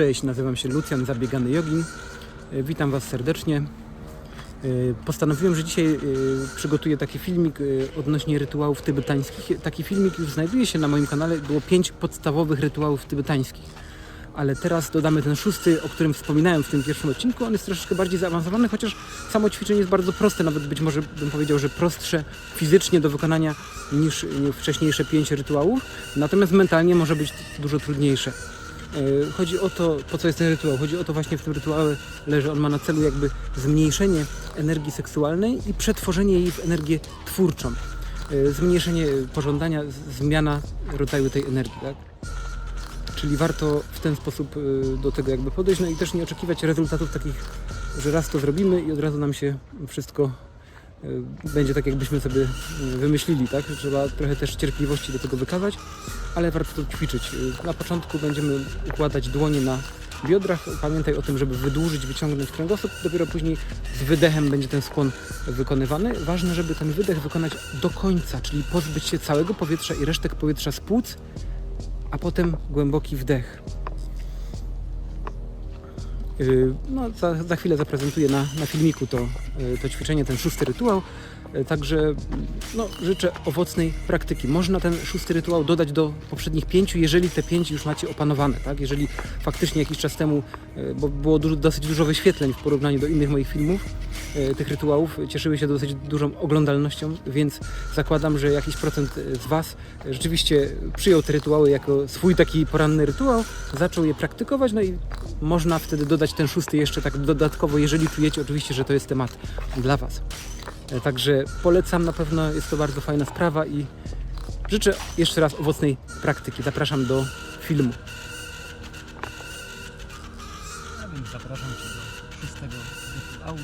Cześć, nazywam się Lucjan Zabiegany Jogin. E, Witam Was serdecznie. E, Postanowiłem, że dzisiaj e, przygotuję taki filmik odnośnie rytuałów tybetańskich. Taki filmik już znajduje się na moim kanale. Było pięć podstawowych rytuałów tybetańskich. Ale teraz dodamy ten szósty, o którym wspominałem w tym pierwszym odcinku. On jest troszeczkę bardziej zaawansowany, chociaż samo ćwiczenie jest bardzo proste, nawet być może bym powiedział, że prostsze fizycznie do wykonania niż wcześniejsze pięć rytuałów. Natomiast mentalnie może być dużo trudniejsze. E, Chodzi o to, po co jest ten rytuał. Chodzi o to właśnie w tym rytuale, że on ma na celu jakby zmniejszenie energii seksualnej i przetworzenie jej w energię twórczą. E, Zmniejszenie pożądania, zmiana rodzaju tej energii, tak? Czyli warto w ten sposób e, do tego jakby podejść, no i też nie oczekiwać rezultatów takich, że raz to zrobimy i od razu nam się wszystko będzie tak, jakbyśmy sobie e, wymyślili, tak? Trzeba trochę też cierpliwości do tego wykazać, ale warto to ćwiczyć. E, Na początku będziemy układać dłonie na biodrach. Pamiętaj o tym, żeby wydłużyć, wyciągnąć kręgosłup. Dopiero później z wydechem będzie ten skłon wykonywany. Ważne, żeby ten wydech wykonać do końca, czyli pozbyć się całego powietrza i resztek powietrza z płuc, a potem głęboki wdech. Yy, No, za, za chwilę zaprezentuję na, na filmiku to, yy, to ćwiczenie, ten szósty rytuał. Yy, Także no, życzę owocnej praktyki. Można ten szósty rytuał dodać do poprzednich pięciu, jeżeli te pięć już macie opanowane. Tak? Jeżeli faktycznie jakiś czas temu, bo było dużo, dosyć dużo wyświetleń w porównaniu do innych moich filmów, tych rytuałów cieszyły się dosyć dużą oglądalnością, więc zakładam, że jakiś procent z Was rzeczywiście przyjął te rytuały jako swój taki poranny rytuał, zaczął je praktykować, no i można wtedy dodać ten szósty jeszcze tak dodatkowo, jeżeli czujecie oczywiście, że to jest temat dla Was. E, Także polecam, na pewno jest to bardzo fajna sprawa i życzę jeszcze raz owocnej praktyki. Zapraszam do filmu. Zapraszam Cię do szóstego rytuału.